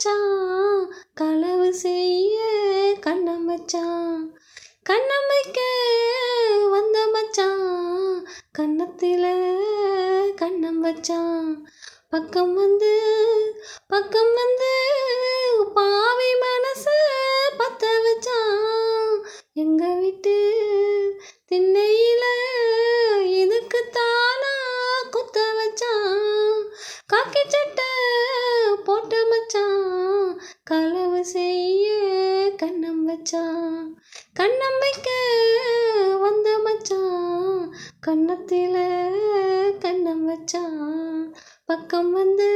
மச்சான் களவு செய்ய கண்ணம் மச்சான் கண்ணம் வைக்க வந்த மச்சான் கண்ணத்தில் கண்ணம் வச்சான் பக்கம் வந்து பக்கம் வந்து மச்சான். வச்சான் கண்ணம் வைக்க வந்த மச்சான். கன்னத்தில் கண்ணம் வச்சான். பக்கம் வந்து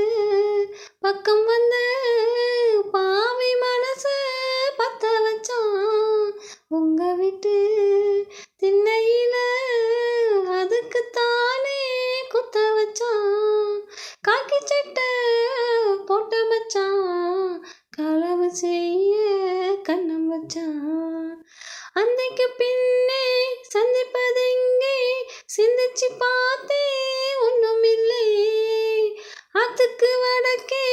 பக்கம் வந்து பாவி மனச பத்த வச்சான். உங்க வீட்டு திண்ணையில அதுக்குத்தானே குத்த வச்சான். காக்கி சட்டை போட்ட மச்சான். களவு செய் கண்ணம் வச்சான் அன்னைக்கு பின்னே சந்திப்பதெங்கே சிந்திச்சு பார்த்தே ஒன்றும் இல்லை ஆத்துக்கு வடக்கே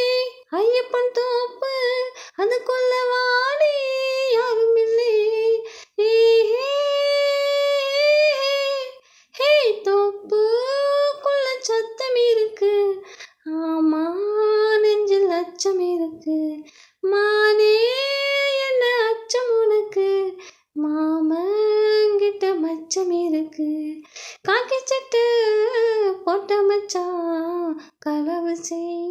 ஐயப்பன் தோப்பு அதுக்குள்ள கொல்லவாடி யாரும் இல்லை ஏ ஹே தோப்புக்குள்ள சத்தம் இருக்கு. ஆமா நெஞ்சில் அச்சம் இருக்கு. மானே அச்சம் இருக்கு. காக்கி சட்டை போட்ட மச்சான் களவு செய்.